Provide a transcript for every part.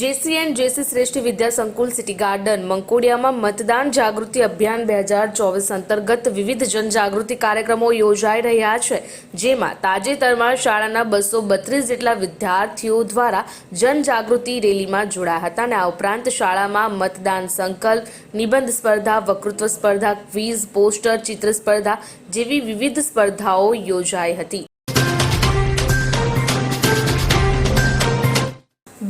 જેસીએન જેસી શ્રેષ્ઠ વિદ્યા સંકુલ city garden, મંકોડિયામાં મતદાન જાગૃતિ અભિયાન બે હજાર ચોવીસ અંતર્ગત વિવિધ જનજાગૃતિ કાર્યક્રમો યોજાઈ રહ્યા છે, જેમાં તાજેતરમાં શાળાના બસો બત્રીસ જેટલા વિદ્યાર્થીઓ દ્વારા જનજાગૃતિ રેલીમાં જોડાયા હતા અને આ ઉપરાંત શાળામાં મતદાન સંકલ્પ, નિબંધ સ્પર્ધા, વક્તૃત્વ સ્પર્ધા, ક્વિઝ, પોસ્ટર, ચિત્ર સ્પર્ધા જેવી વિવિધ સ્પર્ધાઓ યોજાઈ હતી.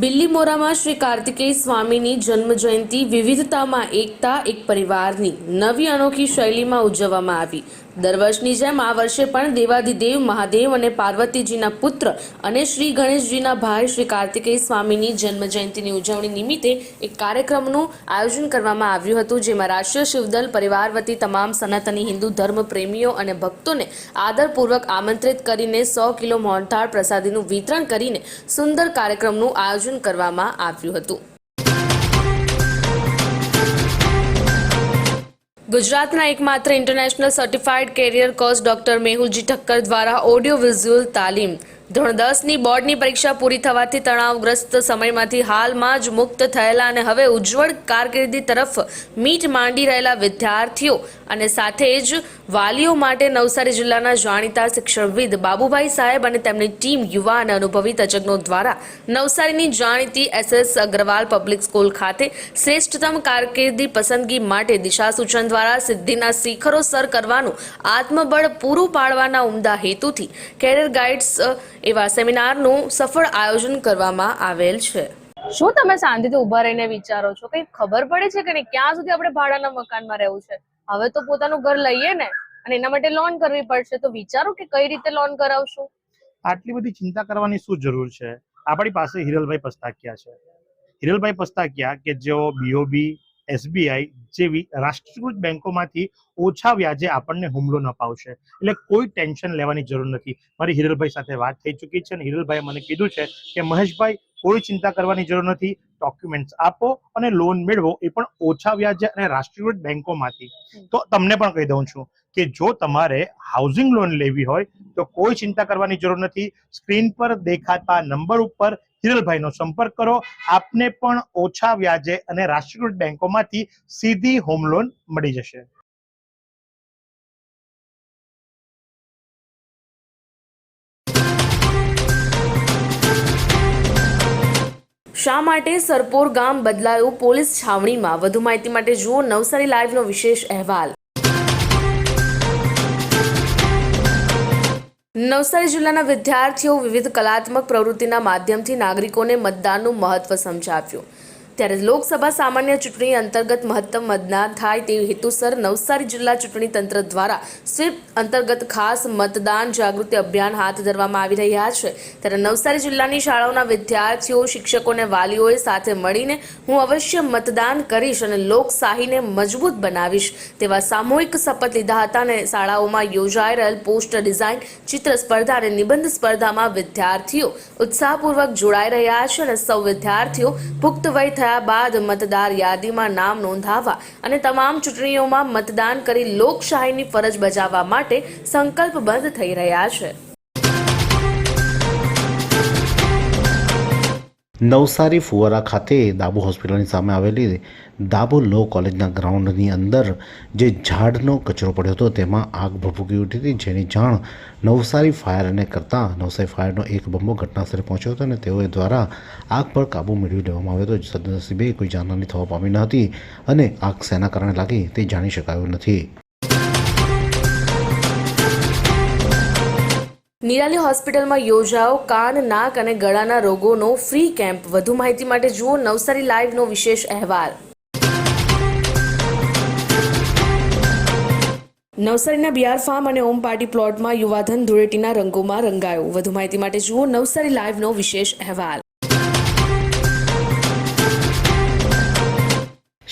બિલ્લીમોરામાં શ્રી કાર્તિકેય સ્વામીની જન્મ જયંતિ વિવિધતામાં એકતા, એક પરિવારની નવી અનોખી શૈલીમાં ઉજવવામાં આવી. દર વર્ષની જેમ આ વર્ષે પણ દેવાધિદેવ મહાદેવ અને પાર્વતીજીના પુત્ર અને શ્રી ગણેશજીના ભાઈ શ્રી કાર્તિકેય સ્વામીની જન્મ જયંતિની ઉજવણી નિમિત્તે એક કાર્યક્રમનું આયોજન કરવામાં આવ્યું હતું, જેમાં રાષ્ટ્રીય શિવદલ પરિવાર વતી તમામ સનાતની હિન્દુ ધર્મ પ્રેમીઓ અને ભક્તોને આદરપૂર્વક આમંત્રિત કરીને સો કિલો મોહનથાળ પ્રસાદીનું વિતરણ કરીને સુંદર કાર્યક્રમનું આયોજન કરવામાં આવ્યું હતું. ગુજરાતના એકમાત્ર international certified career coach doctor Mehulji Thakkar દ્વારા ઓડિયો વિઝ્યુઅલ તાલીમ ધોરણ દસની બોર્ડની પરીક્ષા પૂરી થવાથી તણાવગ્રસ્ત સમયમાંથી હાલમાં જ મુક્ત થયેલા અને હવે ઉજ્જવળ કારકિર્દી તરફ મીટ માંડી રહેલા વિદ્યાર્થીઓ અને સાથે જ વાલીઓ માટે નવસારી જિલ્લાના જાણીતા શિક્ષણવિદ બાબુભાઈ સાહેબ અને તેમની ટીમ યુવા અને અનુભવી તજજ્ઞો દ્વારા નવસારીની જાણીતી એસએસ અગ્રવાલ પબ્લિક સ્કૂલ ખાતે શ્રેષ્ઠતમ કારકિર્દી પસંદગી માટે દિશા સૂચન દ્વારા સિદ્ધિના શિખરો સર કરવાનું આત્મબળ પૂરું પાડવાના ઉમદા હેતુથી કેરિયર ગાઈડ્સ એવા સેમિનારનું સફળ આયોજન કરવામાં આવેલ છે. શું તમે શાંતિથી ઊભા રહીને વિચારો છો? કઈ ખબર પડે છે કે નહીં? ક્યાં સુધી આપણે ભાડાના મકાનમાં રહેવું છે? હવે તો પોતાનું ઘર લઈએ ને અને એના માટે લોન કરવી પડશે. તો વિચારો કે કઈ રીતે લોન કરાવશું? આટલી બધી ચિંતા કરવાની શું જરૂર છે? આપણી પાસે હિરલભાઈ પસ્તાકિયા છે. હિરલભાઈ પસ્તાકિયા કે જેઓ બીઓબી એસબીઆઈ જેવી રાષ્ટ્રીયકૃત બેંકોમાંથી ઓછા વ્યાજે આપણને હુમલો ન અપાવશે એટલે કોઈ ટેન્શન લેવાની જરૂર નથી. મારી હિરલભાઈ સાથે વાત થઈ ચૂકી છે અને હિરલભાઈએ મને કીધું છે કે મહેશભાઈ કોઈ ચિંતા કરવાની જરૂર નથી. ડોક્યુમેન્ટ્સ આપો અને લોન મેળવો. એ પણ ઓછા વ્યાજે અને રાષ્ટ્રીયકૃત બેંકોમાંથી. તો તમને પણ કહી દઉં છું કે જો તમારે હાઉસિંગ લોન લેવી હોય તો કોઈ ચિંતા કરવાની જરૂર નથી. સ્ક્રીન પર દેખાતા નંબર ઉપર હિરલભાઈનો સંપર્ક કરો. આપને પણ ઓછા વ્યાજે અને રાષ્ટ્રીયકૃત બેંકોમાંથી સીધી હોમ લોન મળી જશે. શા માટે સરપોર ગામ બદલાયું? પોલીસ છાવણીમાં. વધુ માહિતી માટે જુઓ નવસારી લાઈવનો વિશેષ અહેવાલ. નવસારી જિલ્લાના વિદ્યાર્થીઓ વિવિધ કલાત્મક પ્રવૃત્તિના માધ્યમથી નાગરિકોને મતદાનનું મહત્વ સમજાવ્યું. ત્યારે લોકસભા સામાન્ય ચૂંટણી અંતર્ગત મહત્તમ મતદાન થાય તે હેતુસર નવસારી જિલ્લા ચૂંટણી તંત્ર દ્વારા સ્વીપ અંતર્ગત ખાસ મતદાન જાગૃતિ અભિયાન હાથ ધરવામાં આવી રહ્યા છે. ત્યારે નવસારી જિલ્લાની શાળાઓના વિદ્યાર્થીઓ, શિક્ષકો અને વાલીઓએ સાથે મળીને હું અવશ્ય મતદાન કરીશ અને લોકશાહીને મજબૂત બનાવીશ તેવા સામૂહિક શપથ લીધા હતા અને શાળાઓમાં યોજાઈ રહેલ પોસ્ટર ડિઝાઇન, ચિત્ર સ્પર્ધા અને નિબંધ સ્પર્ધામાં વિદ્યાર્થીઓ ઉત્સાહપૂર્વક જોડાઈ રહ્યા છે અને સૌ વિદ્યાર્થીઓ પુખ્ત વય થયા બાદ મતદાર યાદીમાં નામ નોંધાવવા અને તમામ ચૂંટણીઓમાં મતદાન કરી લોકશાહીની ફરજ બજાવવા માટે સંકલ્પબદ્ધ થઈ રહ્યા છે. નવસારી ફુવારા ખાતે દાબુ હોસ્પિટલની સામે આવેલી દાબુ લો કોલેજના ગ્રાઉન્ડની અંદર જે ઝાડનો કચરો પડ્યો હતો, તેમાં આગ ભભૂકી ઉઠી હતી, જેની જાણ નવસારી ફાયરને કરતાં નવસારી ફાયરનો એક બંબો ઘટનાસ્થળે પહોંચ્યો હતો અને તેઓ દ્વારા આગ પર કાબૂ મેળવી લેવામાં આવ્યો હતો. સદનસીબે કોઈ જાનહાની થવા પામી ન હતી અને આગ શેના કારણે લાગી તે જાણી શકાયું નથી. નિરાલી હોસ્પિટલમાં યોજાયો કાન, નાક અને ગળાના રોગોનો ફ્રી કેમ્પ. વધુ માહિતી માટે જુઓ નવસારી લાઈવનો વિશેષ અહેવાલ. નવસારીના બિહાર ફાર્મ અને ઓમ પાર્ટી પ્લોટમાં યુવાધન ધૂળેટીના રંગોમાં રંગાયો. વધુ માહિતી માટે જુઓ નવસારી લાઈવનો વિશેષ અહેવાલ.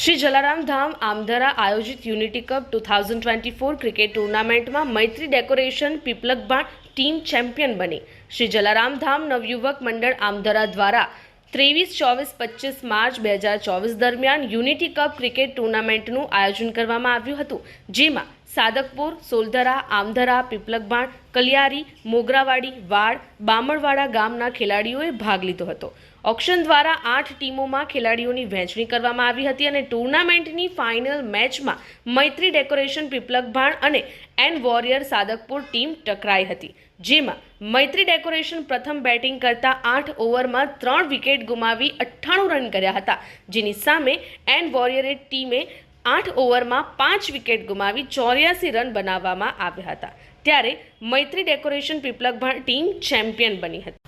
શ્રી જલારામ ધામ આમદરા આયોજિત unity cup two thousand twenty four cricket ટુર્નામેન્ટમાં Maitri decoration Pipalkaban team champion બની. શ્રી જલારામ ધામ નવયુવક મંડળ આમદરા દ્વારા ત્રેવીસ, ચોવીસ, પચીસ માર્ચ બે હજાર ચોવીસ દરમિયાન યુનિટી કપ ક્રિકેટ ટુર્નામેન્ટનું આયોજન કરવામાં આવ્યું હતું, જેમાં સાદકપુર, સોલધરા, આમધરા પીપલકબાણ કલિયારી, મોગરાવાડી, વાડ, બામણવાડા ગામના ખેલાડીઓએ ભાગ લીધો હતો. ઓક્શન દ્વારા આઠ ટીમોમાં ખેલાડીઓની વહેંચણી કરવામાં આવી હતી અને ટુર્નામેન્ટની ફાઇનલ મેચમાં મૈત્રી ડેકોરેશન પીપલકભાણ અને એન વોરિયર સાદકપુર ટીમ ટકરાઈ હતી, જેમાં મૈત્રી ડેકોરેશન પ્રથમ બેટિંગ કરતા આઠ ઓવરમાં ત્રણ વિકેટ ગુમાવી અઠ્ઠાણું રન કર્યા હતા, જેની સામે એન વોરિયરે ટીમે આઠ ઓવરમાં પાંચ વિકેટ ગુમાવી ચોર્યાસી રન બનાવવામાં આવ્યા હતા, ત્યારે Maitri decoration Pipalkabhan team champion બની હતી.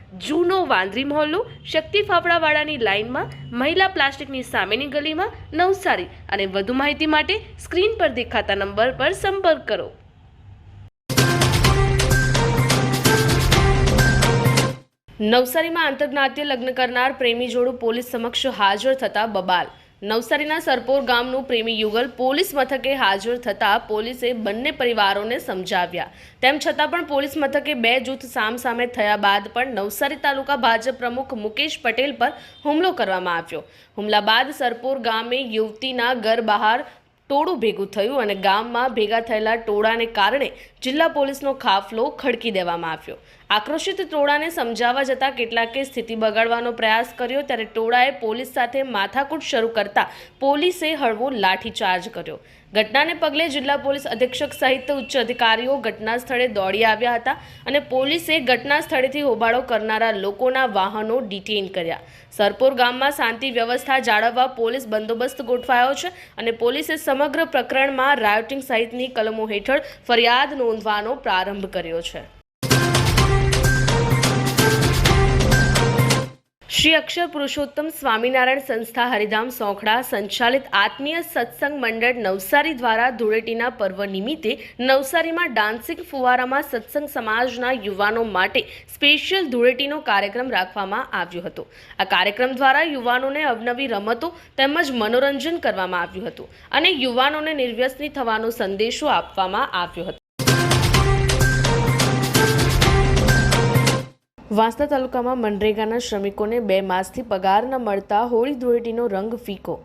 જૂનો વાંદરી મહોલ્લો શક્તિ ફાફડાવાળાની લાઇનમાં, મહિલા પ્લાસ્ટિકની સામેની ગલીમાં નવસારી અને વધુ માહિતી માટે સ્ક્રીન પર દેખાતા નંબર પર સંપર્ક કરો. નવસારીમાં આંતરજ્ઞાતીય લગ્ન કરનાર પ્રેમી જોડું પોલીસ સમક્ષ હાજર થતા બબાલ. નવસારીના સરપોર ગામનું પ્રેમી યુગલ પોલીસ મથકે હાજર થતા પોલીસે બંને પરિવારોને સમજાવ્યા. તેમ છતાં પણ પોલીસ મથકે બે જૂથ સામસામે થયા બાદ પણ નવસારી તાલુકા ભાજપ પ્રમુખ મુકેશ પટેલ પર હુમલો કરવામાં આવ્યો. હુમલા બાદ સરપોર ગામે યુવતીના ઘર બહાર ટોળું ભેગું થયું અને ગામમાં ભેગા થયેલા ટોળાને કારણે જિલ્લા પોલીસનો કાફલો ખડકી દેવામાં આવ્યો. આક્રોશિત ટોળાને સમજાવવા જતાં કેટલાકે સ્થિતિ બગાડવાનો પ્રયાસ કર્યો ત્યારે ટોળાએ પોલીસ સાથે માથાકૂટ શરૂ કરતા પોલીસે હળવો લાઠીચાર્જ કર્યો. ઘટનાને પગલે જિલ્લા પોલીસ અધિક્ષક સહિત ઉચ્ચ અધિકારીઓ ઘટના સ્થળે દોડી આવ્યા હતા અને પોલીસે ઘટના સ્થળેથી હોબાળો કરનારા લોકોના વાહનો ડિટેઇન કર્યા. સરપોર ગામમાં શાંતિ વ્યવસ્થા જાળવવા પોલીસ બંદોબસ્ત ગોઠવાયો છે અને પોલીસે સમગ્ર પ્રકરણમાં રાયોટિંગ સહિતની કલમો હેઠળ ફરિયાદ નોંધવાનો પ્રારંભ કર્યો છે. શ્રી અક્ષર પુરુષોત્તમ સ્વામિનારાયણ સંસ્થા હરિધામ સોખડા સંચાલિત આત્મીય સત્સંગ મંડળ નવસારી દ્વારા ધૂળેટીના પર્વ નિમિત્તે નવસારીમાં ડાન્સિંગ ફુવારામાં સત્સંગ સમાજના યુવાનો માટે સ્પેશિયલ ધૂળેટીનો કાર્યક્રમ રાખવામાં આવ્યો હતો. આ કાર્યક્રમ દ્વારા યુવાનોને અવનવી રમતો તેમજ મનોરંજન કરવામાં આવ્યું હતું અને યુવાનોને નિર્વ્યસની થવાનો સંદેશો આપવામાં આવ્યો હતો. વાંસદા તાલુકામાં મનરેગાના શ્રમિકોને બે માસથી પગાર ન મળતા હોળી ધૂળેટીનો રંગ ફીકો.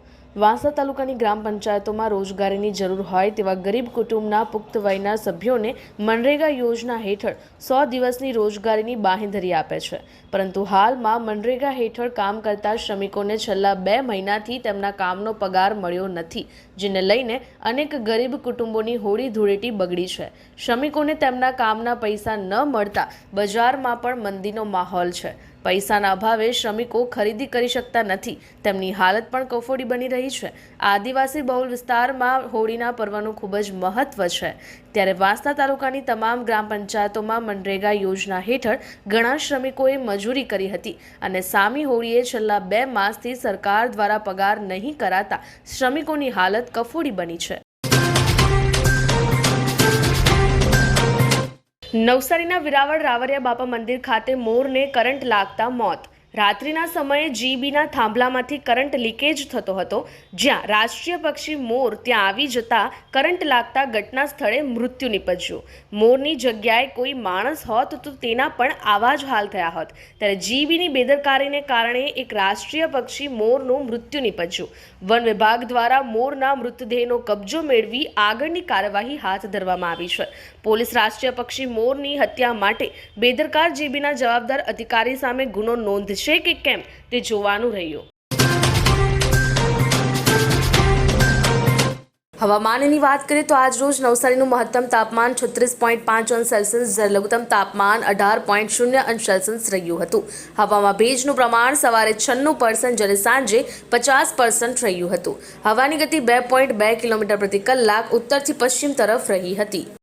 વાંસદા તાલુકાની ગ્રામ પંચાયતોમાં રોજગારીની જરૂર હોય તેવા ગરીબ કુટુંબના પુખ્ત વયના સભ્યોને મનરેગા યોજના હેઠળ સો દિવસની રોજગારીની બાંહેધરી આપે છે. પરંતુ હાલમાં મનરેગા હેઠળ કામ કરતા શ્રમિકોને છેલ્લા બે મહિનાથી તેમના કામનો પગાર મળ્યો નથી, જેને લઈને અનેક ગરીબ કુટુંબોની હોળી ધૂળેટી બગડી છે. શ્રમિકોને તેમના કામના પૈસા ન મળતા બજારમાં પણ મંદીનો માહોલ છે. પૈસાના અભાવે શ્રમિકો ખરીદી કરી શકતા નથી. તેમની હાલત પણ કફોડી બની રહી છે. આદિવાસી બહુલ વિસ્તારમાં હોળીના પર્વનું ખૂબ જ મહત્વ છે. ત્યારે વાંસદા તાલુકાની તમામ ગ્રામ પંચાયતોમાં મનરેગા યોજના હેઠળ ઘણા શ્રમિકોએ મજૂરી કરી હતી અને સામી હોળીએ છેલ્લા બે માસથી સરકાર દ્વારા પગાર નહીં કરાતા શ્રમિકોની હાલત કફોડી બની છે. નવસારીના વિરાવળ રાવરિયા બાપા મંદિર ખાતે મોરને કરંટ લાગતા મોત રાત્રિના સમયે જીબીના થાંભલામાંથી કરંટ લીકેજ થતો હતો, જ્યાં રાષ્ટ્રીય પક્ષી મોર ત્યાં આવી જતા કરંટ લાગતા ઘટના સ્થળે મૃત્યુ નિપજ્યું. મોરની જગ્યાએ કોઈ માણસ હોત તો તેના પણ આવા જ હાલ થયા હોત. ત્યારે જીબીની બેદરકારીને કારણે એક રાષ્ટ્રીય પક્ષી મોરનું મૃત્યુ નિપજ્યું. વન વિભાગ દ્વારા મોરના મૃતદેહનો કબજો મેળવી આગળની કાર્યવાહી હાથ ધરવામાં આવી છે. પોલીસ રાષ્ટ્રીય પક્ષી મોરની હત્યા માટે બેદરકાર જીબીના જવાબદાર અધિકારી સામે ગુનો નોંધશે કે કેમ તે જોવાનું રહ્યું. હવામાનની વાત કરીએ તો આજ રોજ નવસારીનું મહત્તમ તાપમાન છત્રીસ પોઈન્ટ પાંચ અંશ સેલ્સિયસ લઘુત્તમ તાપમાન અઢાર પોઈન્ટ શૂન્ય અંશ સેલ્સિયસ રહ્યું હતું. હવામાં ભેજનું પ્રમાણ સવારે છન્નું પર્સન્ટ જ્યારે સાંજે પચાસ પર્સન્ટ રહ્યું હતું. હવાની ગતિ બે પોઈન્ટ બે કિલોમીટર પ્રતિ કલાક ઉત્તરથી પશ્ચિમ તરફ રહી હતી.